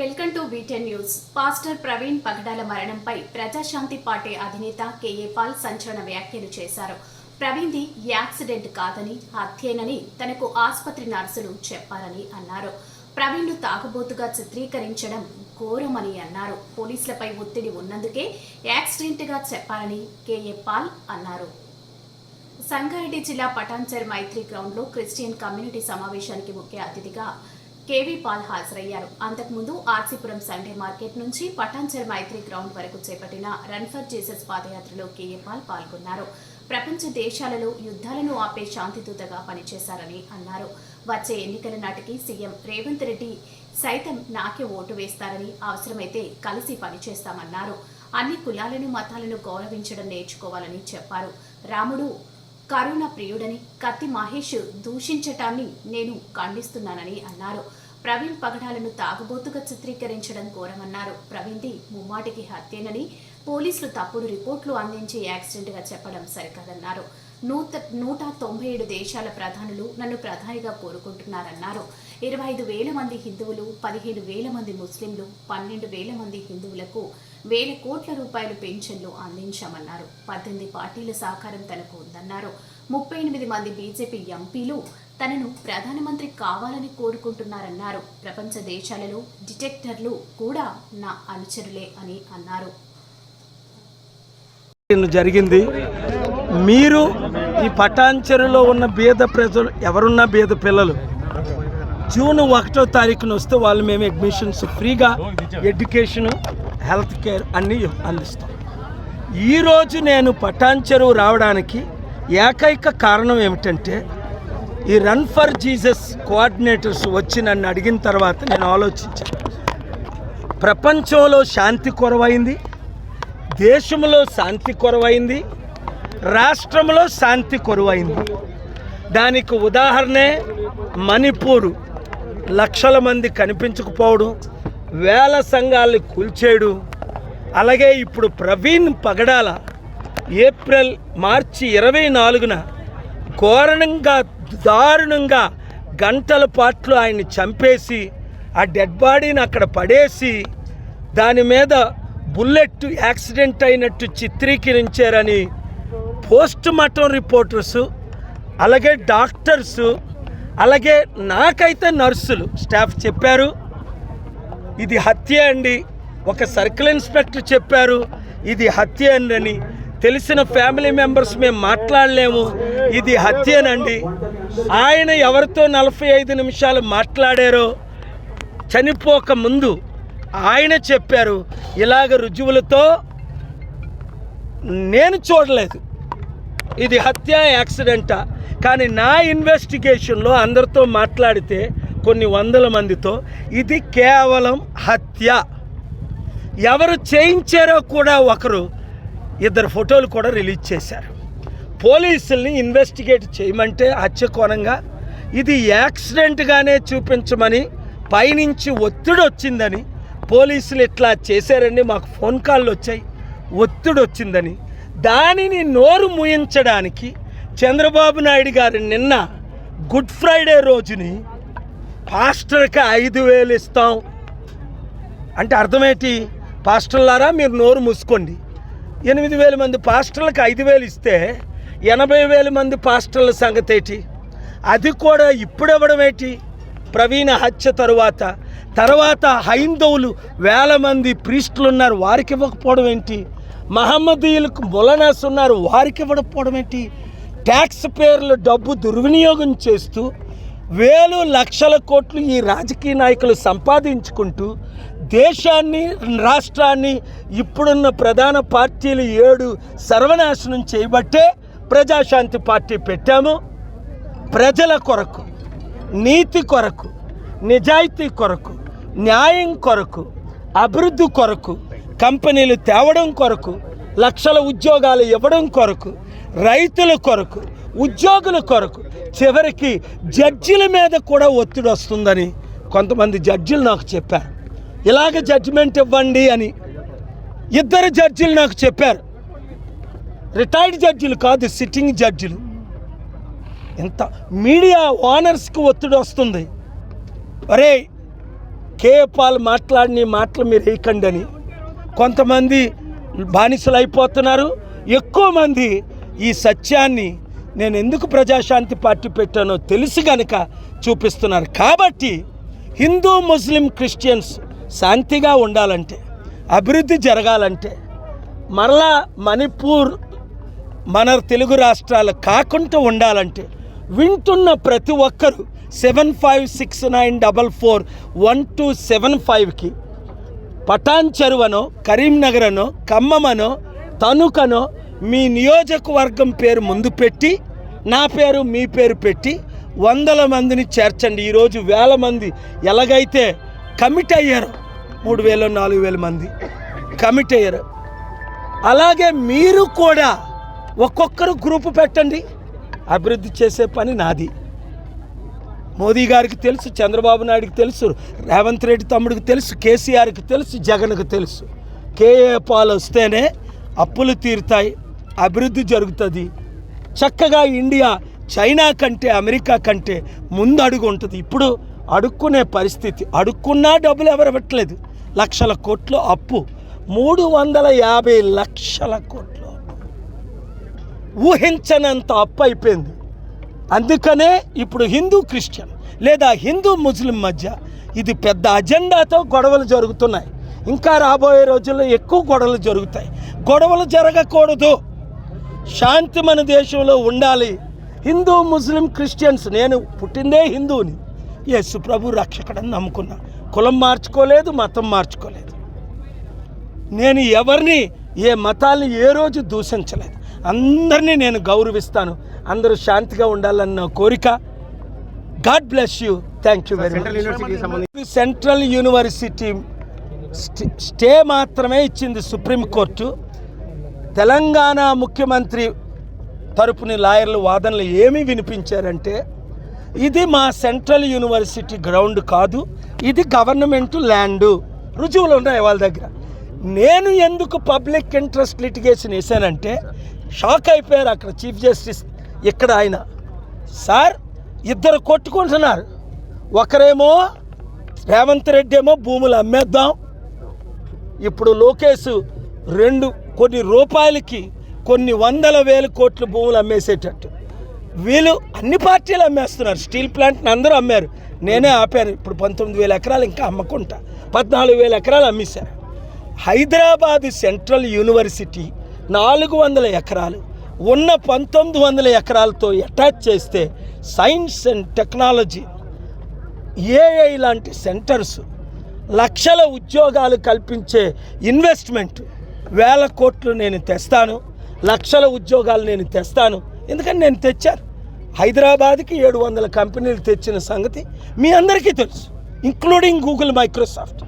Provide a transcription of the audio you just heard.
Welcome to beaten news. Pastor Praveen Pagadala మరణంపై Praja Shanti party అధినేత KA Paul సంచలన వ్యాఖ్యలు చేశారు. ప్రవీణ్ది యాక్సిడెంట్ కాదని హత్యేనని తనకు ఆసుపత్రి నర్సులు చెప్పారని అన్నారు. ప్రవీణ్ను తాగుబోతుగా చిత్రీకరించడం ఘోరమని అన్నారు. పోలీసులపై ఒత్తిడి ఉన్నందుకే యాక్సిడెంట్గా చెప్పారని కేఏ పాల్ అన్నారు. సంగారెడ్డి జిల్లా పటాన్చర్ మైత్రి గ్రౌండ్లో క్రిస్టియన్ కమ్యూనిటీ సమావేశానికి ముఖ్య అతిథిగా కేవీ పాల్ హాజరయ్యారు. అంతకుముందు ఆర్సీపురం సండే మార్కెట్ నుంచి పటాన్చర్ మైత్రి గ్రౌండ్ వరకు చేపట్టిన రన్ ఫర్ జీసస్ పాదయాత్రలో కేఏ పాల్ పాల్గొన్నారు. ప్రపంచ దేశాలలో యుద్ధాలను ఆపే శాంతిదూతగా పనిచేశారని అన్నారు. వచ్చే ఎన్నికల నాటికి సీఎం రేవంత్ రెడ్డి సైతం నాకే ఓటు వేస్తారని అవసరమైతే కలిసి పనిచేస్తామన్నారు. అన్ని కులాలను మతాలను గౌరవించడం నేర్చుకోవాలని చెప్పారు. రాముడు కరుణ ప్రియుడని కత్తి మహేష్ దూషించటాన్ని నేను ఖండిస్తున్నానని అన్నారు. ప్రవీణ్ పగడాలను తాగుబోతుగా చిత్రీకరించడం ఘోరమన్నారు ప్రవీణ్ది ముమ్మాటికి హత్యేనని పోలీసులు తప్పుడు రిపోర్ట్లు అందించి యాక్సిడెంట్గా చెప్పడం సరికాదన్నారు. నూత నూట తొంభై ఏడు దేశాల ప్రధానులు నన్ను ప్రధానిగా కోరుకుంటున్నారన్నారు. ఇరవై ఐదు వేల మంది హిందువులు పదిహేను వేల మంది ముస్లింలు పన్నెండు వేల మంది హిందువులకు వేల కోట్ల రూపాయలు పెన్షన్లు అందించామన్నారు. పద్దెనిమిది పార్టీల సహకారం తనకు ఉందన్నారు. ముప్పై ఎనిమిది మంది బీజేపీ ఎంపీలు తనను ప్రధానమంత్రి కావాలని కోరుకుంటున్నారన్నారు. ప్రపంచ దేశాలలో డిటెక్టర్లు కూడా నా అనుచరులే అని అన్నారు. జరిగింది. మీరు ఈ పటాంచెరులో ఉన్న బీద ప్రజలు ఎవరున్నా బీద పిల్లలు జూన్ ఒకటో తారీఖున వస్తే వాళ్ళు మేము అడ్మిషన్స్ ఫ్రీగా ఎడ్యుకేషన్ హెల్త్ కేర్ అన్నీ అందిస్తాం. ఈరోజు నేను పటాన్ చెరువు రావడానికి ఏకైక కారణం ఏమిటంటే ఈ రన్ ఫర్ జీసస్ కోఆర్డినేటర్స్ వచ్చి నన్ను అడిగిన తర్వాత నేను ఆలోచించాను ప్రపంచంలో శాంతి కొరవైంది దేశంలో శాంతి కొరవైంది రాష్ట్రంలో శాంతి కొరవైంది. దానికి ఉదాహరణే మణిపూర్. లక్షల మంది కనిపించకపోవడం వేల సంఘాలు కూల్చేయడం అలాగే ఇప్పుడు ప్రవీణ్ పగడాల ఏప్రిల్ మార్చి ఇరవై నాలుగున ఘోరణంగా దారుణంగా గంటల పాటలు ఆయన్ని చంపేసి ఆ డెడ్ బాడీని అక్కడ పడేసి దాని మీద బుల్లెట్ యాక్సిడెంట్ అయినట్టు చిత్రీకరించారని పోస్ట్ మార్టం రిపోర్టర్సు అలాగే డాక్టర్సు అలాగే నాకైతే నర్సులు స్టాఫ్ చెప్పారు. ఇది హత్య అండి. ఒక సర్కిల్ ఇన్స్పెక్టర్ చెప్పారు ఇది హత్య అని. తెలిసిన ఫ్యామిలీ మెంబర్స్ మేము మాట్లాడలేము. ఇది హత్యనండి. ఆయన ఎవరితో నలభై ఐదు నిమిషాలు మాట్లాడారో చనిపోక ముందు ఆయన చెప్పారు ఇలాగ రుజువులతో నేను చూడలేదు. ఇది హత్య యాక్సిడెంటా. కానీ నా ఇన్వెస్టిగేషన్లో అందరితో మాట్లాడితే కొన్ని వందల మందితో ఇది కేవలం హత్య. ఎవరు చేయించారో కూడా ఒకరు ఇద్దరు ఫోటోలు కూడా రిలీజ్ చేశారు. పోలీసుల్ని ఇన్వెస్టిగేట్ చేయమంటే హత్య కోణంగా ఇది యాక్సిడెంట్గానే చూపించమని పైనుంచి ఒత్తిడి వచ్చిందని పోలీసులు ఇట్లా చేశారండి మాకు ఫోన్ కాళ్ళు వచ్చాయి. ఒత్తిడి వచ్చిందని దానిని నోరు ముయించడానికి చంద్రబాబు నాయుడు గారు నిన్న గుడ్ ఫ్రైడే రోజుని పాస్టర్కి ఐదు వేలు ఇస్తాం. అంటే అర్థమేంటి? పాస్టర్లారా? మీరు నోరు మూసుకోండి. ఎనిమిది వేల మంది పాస్టర్లకు ఐదు వేలు ఇస్తే ఎనభై వేల మంది పాస్టర్ల సంగతి ఏంటి? అది కూడా ఇప్పుడు ఇవ్వడం ఏంటి? ప్రవీణ హత్య తరువాత తర్వాత హైందవులు వేల మంది ప్రీస్టులు ఉన్నారు వారికి ఇవ్వకపోవడం ఏంటి? మహమ్మదీయులకు మొలనాస్ ఉన్నారు వారికి ఇవ్వకపోవడం ఏంటి? ట్యాక్స్ పేర్లు డబ్బు దుర్వినియోగం చేస్తూ వేలు లక్షల కోట్లు ఈ రాజకీయ నాయకులు సంపాదించుకుంటూ దేశాన్ని రాష్ట్రాన్ని ఇప్పుడున్న ప్రధాన పార్టీలు ఏడు సర్వనాశనం చేయబట్టే ప్రజాశాంతి పార్టీ పెట్టాము. ప్రజల కొరకు నీతి కొరకు నిజాయితీ కొరకు న్యాయం కొరకు అభివృద్ధి కొరకు కంపెనీలు తేవడం కొరకు లక్షల ఉద్యోగాలు ఇవ్వడం కొరకు రైతుల కొరకు ఉద్యోగుల కొరకు చివరికి జడ్జిల మీద కూడా ఒత్తిడి వస్తుందని కొంతమంది జడ్జిలు నాకు చెప్పారు. ఇలాగ జడ్జిమెంట్ ఇవ్వండి అని ఇద్దరు జడ్జిలు నాకు చెప్పారు. రిటైర్డ్ జడ్జిలు కాదు సిట్టింగ్ జడ్జిలు. ఎంత మీడియా ఓనర్స్కి ఒత్తిడి వస్తుంది. అరే కేపాల్ మాట్లాడిన మాటలు మీరు వేయకండి అని. కొంతమంది బానిసలు అయిపోతున్నారు ఎక్కువ మంది ఈ సత్యాన్ని నేను ఎందుకు ప్రజాశాంతి పార్టీ పెట్టానో తెలిసి గనక చూపిస్తున్నారు. కాబట్టి హిందూ ముస్లిం క్రిస్టియన్స్ శాంతిగా ఉండాలంటే అభివృద్ధి జరగాలంటే మరలా మణిపూర్ మన తెలుగు రాష్ట్రాలు కాకుండా ఉండాలంటే వింటున్న ప్రతి ఒక్కరూ seven five six nine double four one two seven ఫైవ్కి పటాన్ చెరువనో కరీంనగర్ అనో ఖమ్మమనో తణుకనో మీ నియోజకవర్గం పేరు ముందు పెట్టి నా పేరు మీ పేరు పెట్టి వందల మందిని చేర్చండి. ఈరోజు వేల మంది ఎలాగైతే కమిట్ అయ్యారు మూడు వేలు నాలుగు వేల మంది కమిట్ అయ్యారు అలాగే మీరు కూడా ఒక్కొక్కరు గ్రూపు పెట్టండి. అభివృద్ధి చేసే పని నాది. మోదీ గారికి తెలుసు చంద్రబాబు నాయుడికి తెలుసు రేవంత్ రెడ్డి తమ్ముడికి తెలుసు కేసీఆర్కి తెలుసు జగన్కి తెలుసు. కేఏ పాలు వస్తేనే అప్పులు తీరుతాయి అభివృద్ధి జరుగుతుంది. చక్కగా ఇండియా చైనా కంటే అమెరికా కంటే ముందు అడుగు ఉంటుంది. ఇప్పుడు అడుక్కునే పరిస్థితి అడుక్కున్నా డబ్బులు ఎవరు పెట్టలేదు. లక్షల కోట్లు అప్పు. మూడు వందల యాభై లక్షల కోట్లు. ఊహించనంత అప్పు అయిపోయింది అందుకనే ఇప్పుడు హిందూ క్రిస్టియన్ లేదా హిందూ ముస్లిం మధ్య ఇది పెద్ద అజెండాతో గొడవలు జరుగుతున్నాయి. ఇంకా రాబోయే రోజుల్లో ఎక్కువ గొడవలు జరుగుతాయి. గొడవలు జరగకూడదు. శాంతి మన దేశంలో ఉండాలి. హిందూ ముస్లిం క్రిస్టియన్స్ నేను పుట్టిందే హిందువుని. యేసు ప్రభు రక్షకుడని నమ్ముకున్నా. కులం మార్చుకోలేదు మతం మార్చుకోలేదు. నేను ఎవరిని ఏ మతాల్ని ఏ రోజు దూషించలేదు. అందరినీ నేను గౌరవిస్తాను. అందరూ శాంతిగా ఉండాలన్న కోరిక. God bless you. Thank you very much. Central university stay- stay మాత్రమే ఇచ్చింది సుప్రీంకోర్టు తెలంగాణ ముఖ్యమంత్రి తరపుని లాయర్లు వాదనలు ఏమి వినిపించారంటే ఇది మా సెంట్రల్ యూనివర్సిటీ గ్రౌండ్ కాదు ఇది గవర్నమెంట్ ల్యాండ్. రుజువులు ఉన్నాయి వాళ్ళ దగ్గర? నేను ఎందుకు పబ్లిక్ ఇంట్రెస్ట్ లిటిగేషన్ వేసానంటే షాక్ అయిపోయారు అక్కడ చీఫ్ జస్టిస్ ఇక్కడ ఆయన. సార్ ఇద్దరు కొట్టుకుంటున్నారు. ఒకరేమో రేవంత్ రెడ్డి ఏమో భూములు అమ్మేద్దాం. ఇప్పుడు లోకేష్ రెండు కొన్ని రూపాయలకి కొన్ని వందల వేల కోట్లు భూములు అమ్మేసేటట్టు. వీళ్ళు అన్ని పార్టీలు అమ్మేస్తున్నారు. స్టీల్ ప్లాంట్ని అందరూ అమ్మారు. నేనే ఆపాను ఇప్పుడు పంతొమ్మిది వేల ఎకరాలు ఇంకా అమ్మకుంటా. పద్నాలుగు వేల ఎకరాలు అమ్మేశారు. హైదరాబాద్ సెంట్రల్ యూనివర్సిటీ నాలుగు వందల ఎకరాలు ఉన్న పంతొమ్మిది వందల ఎకరాలతో అటాచ్ చేస్తే సైన్స్ అండ్ టెక్నాలజీ ఏఐ లాంటి సెంటర్స్ లక్షల ఉద్యోగాలు కల్పించే ఇన్వెస్ట్మెంట్ వేల కోట్లు నేను తెస్తాను లక్షల ఉద్యోగాలు నేను తెస్తాను. ఎందుకని నేను తెచ్చాను? హైదరాబాద్కి ఏడు వందల కంపెనీలు తెచ్చిన సంగతి మీ అందరికీ తెలుసు ఇంక్లూడింగ్ గూగుల్ మైక్రోసాఫ్ట్.